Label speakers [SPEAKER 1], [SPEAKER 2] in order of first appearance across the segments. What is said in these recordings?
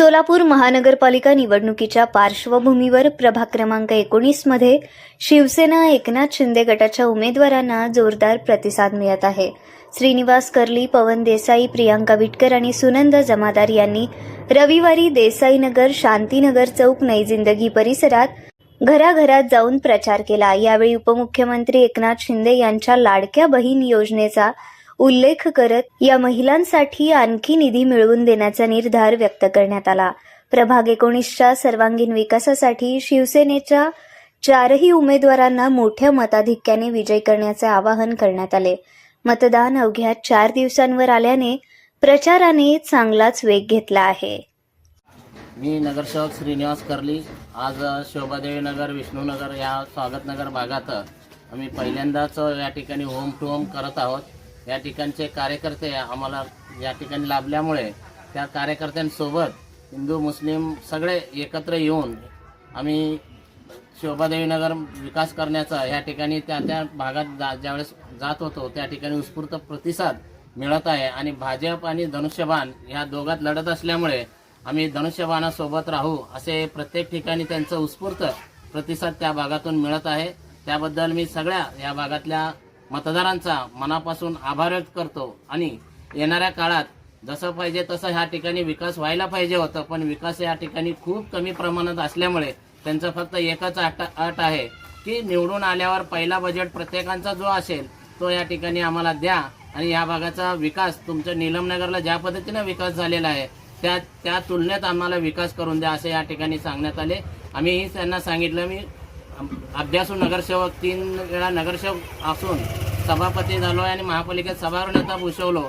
[SPEAKER 1] सोलापूर महानगरपालिका निवडणुकीच्या पार्श्वभूमीवर प्रभाग क्रमांक एकोणीसमध्ये शिवसेना एकनाथ शिंदे गटाच्या उमेदवारांना जोरदार प्रतिसाद मिळत आहे. श्रीनिवास कर्ली पवन देसाई प्रियांका विटकर आणि सुनंद जमादार यांनी रविवारी देसाईनगर शांतीनगर चौक नई जिंदगी परिसरात घराघरात जाऊन प्रचार केला. यावेळी उपमुख्यमंत्री एकनाथ शिंदे यांच्या लाडक्या बहीण योजनेचा उल्लेख करत या महिलांसाठी आणखी निधी मिळवून देण्याचा निर्धार व्यक्त करण्यात आला. प्रभाग एकोणीसच्या सर्वांगीण विकासासाठी शिवसेनेच्या चारही उमेदवारांना मोठ्या मताधिक्याने विजय करण्याचे आवाहन करण्यात आले. मतदान अवघ्या चार दिवसांवर आल्याने प्रचाराने चांगलाच वेग घेतला आहे.
[SPEAKER 2] मी नगरसेवक श्रीनिवास कर्ली. आज शोभादेवी नगर विष्णूनगर या स्वागतनगर भागात आम्ही पहिल्यांदाच या ठिकाणी होम टू होम करत आहोत. या ठिकाणचे कार्यकर्ते आम्हाला या ठिकाणी लाभल्यामुळे त्या कार्यकर्त्यांसोबत हिंदू मुस्लिम सगळे एकत्र येऊन आम्ही शोभादेवीनगर विकास करण्याचा या ठिकाणी त्या त्या भागात जा ज्यावेळेस जात होतो त्या ठिकाणी उत्स्फूर्त प्रतिसाद मिळत आहे. आणि भाजप आणि धनुष्यबाण ह्या दोघात लढत असल्यामुळे आम्ही धनुष्यबाणासोबत राहू असे प्रत्येक ठिकाणी त्यांचं उत्स्फूर्त प्रतिसाद त्या भागातून मिळत आहे. त्याबद्दल मी सगळ्या या भागातल्या मतदारांचा मनापासून आभार व्यक्त करतो. आणि येणाऱ्या काळात जसं पाहिजे तसं ह्या ठिकाणी विकास व्हायला पाहिजे होतं पण विकास या ठिकाणी खूप कमी प्रमाणात असल्यामुळे त्यांचं फक्त एकच अट अट आहे की निवडून आल्यावर पहिला बजेट प्रत्येकांचा जो असेल तो या ठिकाणी आम्हाला द्या. आणि या भागाचा विकास तुमच्या नीलमनगरला ज्या पद्धतीनं विकास झालेला आहे त्या त्या तुलनेत आम्हाला विकास करून द्या असे या ठिकाणी सांगण्यात आले. आम्ही त्यांना सांगितलं मी अभ्यासू नगरसेवक तीन वेळा नगरसेवक असून सभापती झालो आहे आणि महापालिकेत सभावर भूषवलो.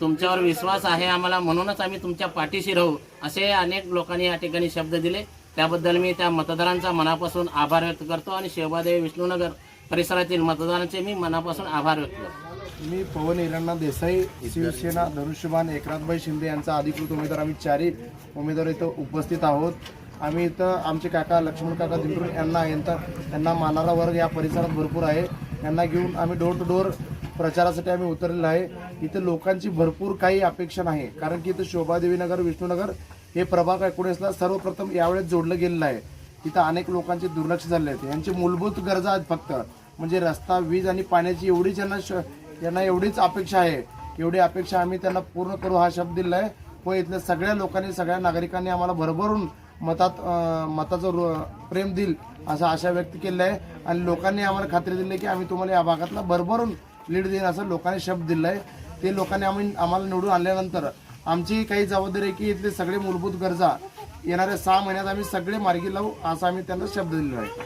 [SPEAKER 2] तुमच्यावर विश्वास आहे आम्हाला म्हणूनच आम्ही तुमच्या पाठीशी राहू असे अनेक लोकांनी या ठिकाणी शब्द दिले. त्याबद्दल मी त्या मतदारांचा मनापासून आभार व्यक्त करतो आणि शेवादेवी विष्णूनगर परिसरातील मतदारांचे मी मनापासून आभार व्यक्त करतो.
[SPEAKER 3] मी पवन इराणा देसाई शिवसेना धनुष्यबान एकनाथभाई शिंदे यांचा अधिकृत उमेदवार आम्ही चारी उमेदवार इथं उपस्थित आहोत. आम्ही इथं आमचे काका लक्ष्मण काका दिंडूर यांना यांचा यांना मानारा वर्ग या परिसरात भरपूर आहे. यांना घेऊन आम्ही डोर टू डोर प्रचारासाठी आम्ही उतरलेलो आहे. इथे लोकांची भरपूर काही अपेक्षा नाही. कारण की इथं शोभादेवी नगर विष्णूनगर हे प्रभाग एकोणीसला सर्वप्रथम यावेळेस जोडलं गेलेलं आहे. इथं अनेक लोकांचे दुर्लक्ष झाले आहेत. यांची मूलभूत गरजा आहेत फक्त. म्हणजे रस्ता वीज आणि पाण्याची एवढीच यांना श यांना एवढीच अपेक्षा आहे. एवढी अपेक्षा आम्ही त्यांना पूर्ण करू हा शब्द दिला आहे. व इथल्या सगळ्या लोकांनी सगळ्या नागरिकांनी आम्हाला भरभरून मतात मताचं रो- प्रेम देईल असं आशा व्यक्त केलं आहे. आणि लोकांनी आम्हाला खात्री दिली की आम्ही तुम्हाला या भागातला भरभरून लीड देईन असं लोकांनी शब्द दिला आहे. ते लोकांनी आम्ही आम्हाला निवडून आणल्यानंतर आमची काही जबाबदारी आहे की इथले सगळे मूलभूत गरजा येणाऱ्या सहा महिन्यात आम्ही सगळे मार्गी लावू असा आम्ही त्यांना शब्द दिलेला आहे.